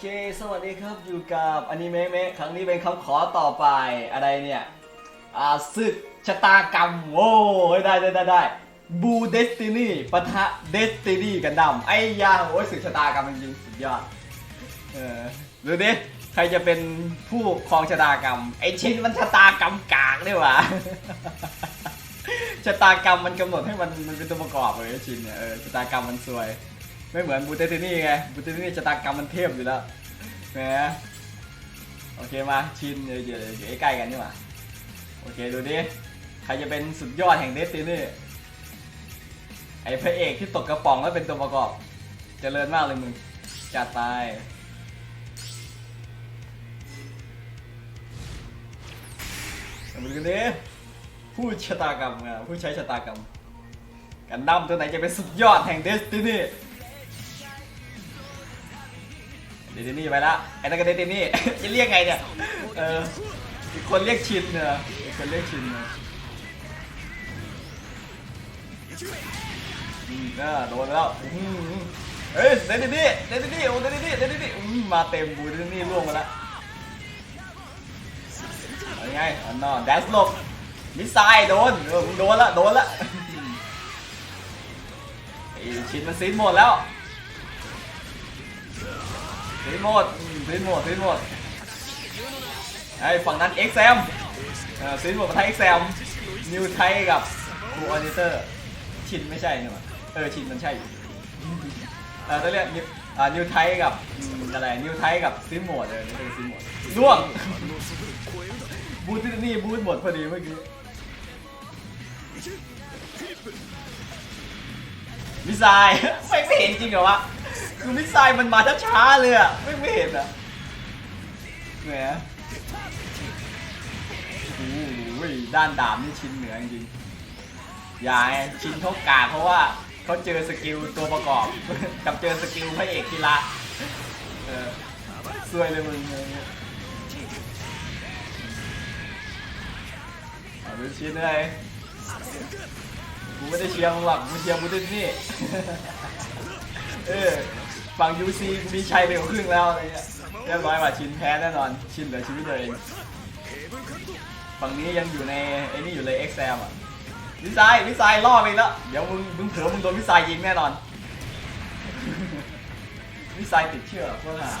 เค สวัสดีครับอยู่กับอนิเมะเมะครั้งนี้เป็นคำขอต่อไปอะไรเนี่ย อ่าศึกชะตากรรมโอ้ยได้ได้ได้ได้บูเดสตินีปะทะเดสตินีกันดำไอ้ยาโอ้ยศึกชะตากรรมจริงสุดยอด เออดูดิ ใครจะเป็นผู้ครองชะตากรรม ไอ้ชิ้นมันชะตากรรมกากนี่หว่าชะตากรรมมันกำหนดให้มันมันเป็นตัวประกอบเลยไอ้ชิ้นเนี่ยเออชะตากรรมมันซวย ไม่เหมือนบูเตตินี่ไงบูเตตินี่ชะตากรรมมันเทพอยู่แล้วแหมโอเคมาชินเดี๋ยวเดี๋ยวเดี๋ยวใกล้กันนี่หว่าโอเคดูดิใครจะเป็นสุดยอดแห่งเดสตินี่ไอพระเอกที่ตกกระป๋องแล้วเป็นตัวประกอบเจริญมากเลยมึงจัดไปมาดูกันดิผู้ชะตากรรมผู้ใช้ชะตากรรมกันดั้มตัวไหนจะเป็นสุดยอดแห่งเดสตินี่ เดสตินีไปละไอ้นั่นก็เดสตินีจะเรียกไงเนี่ยเอออีกคนเรียกชินเนอะอีกคนเรียกชินเนอะอืมเออโดนแล้วอืมเฮ้ยเดสตินีเดสตินีโอ้เดสตินีเดสตินีอืมมาเต็มบูเดสตินีล่วงมาแล้วเอาไงอันนอนแดสลบมิสไซล์โดนเออมึงโดนละโดนละไอชิ้นมันซีดหมดแล้ว ซีดหมดอืมซีดหมดซีดหมดไอ้ฝั่งนั้น XM เออซีดหมดมาไทาง XM นิวไทกับบูออนิเตอร์ ชินไม่ใช่เนี่หว่าเออชินมันใช่อยู่เออต้องเรียกนิวอ่านิวไทกับอะไรนิวไทกับซีดหมดเออนี่เป็นซีดหมดล่วงบูทที่นี่บูทหมดพอดีเมื่อกี้มิสไซล์ไม่ไม่เห็นจริงเหรอวะ คือมิสไซล์มันมาช้าๆเลยอะไม่ไม่เห็นอะแหมโอ้ยด้านดาบนี่ชิ้นเหนือจริงอย่าชิ้นเขากาเพราะว่าเขาเจอสกิลตัวประกอบ กับเจอสกิลพระเอกกีฬาเออซวยเลยมึงเอาดูชิ้นเลยกูไม่ได้เชียร์มึงหรอกกูเชียร์บูตินี่ เออ ฝั่งยูซีมีชัยไปกว่าครึ่งแล้วอะไรเงี้ยเรียบร้อยว่ะชินแพ้แน่นอน ชินเหลือชีวิตเดียวเองฝั่งนี้ยังอยู่ในไอ้นี่อยู่เลยเอ็กแซมอะวิสัยวิสัยล่อไปแล้ว เดี๋ยวมึงมึงเผลอมึงโดนวิสัยยิงแน่นอน วิสัยติดเชื่อเพื่อนหา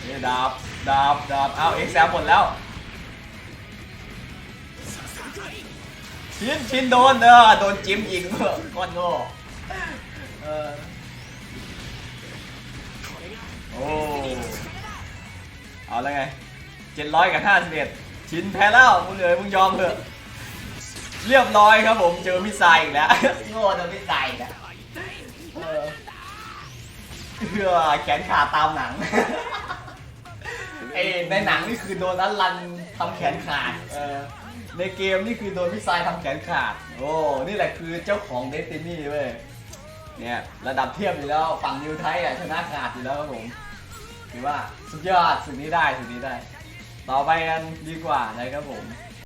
เอ้ยดาบดาบดาบเอาเอ็กแซมหมดแล้วชินชินโดนเออโดนจิ้มยิงเมื่อก้อนโง่เออ อ้เอาแล้วไงเจ็ดร้อยกับห้าสิบเอ็ดชินแพ้แล้วมึงเอ๋ยมึงยอมเถอะ เรียบร้อยครับผมเจอมิสไซล์อีกแล้วโง่โดนมิสไซล์อีกแล้วเออเพื่อแขนขาดตามหนังไอ้ในหนังนี่คือโดนนันรันทำแขนขาดเออในเกมนี่คือโดนพี่ทรายทำแขนขาด โอ้ นี่แหละคือเจ้าของเดสตินี่เว้ย เนี่ยระดับเทียบอยู่แล้วฝั่งนิวไทยอะชนะขาดอยู่แล้วครับผมถือว่าสุดยอดสุดนี้ได้สุดนี้ได้ ต่อไปกันดีกว่านะครับผม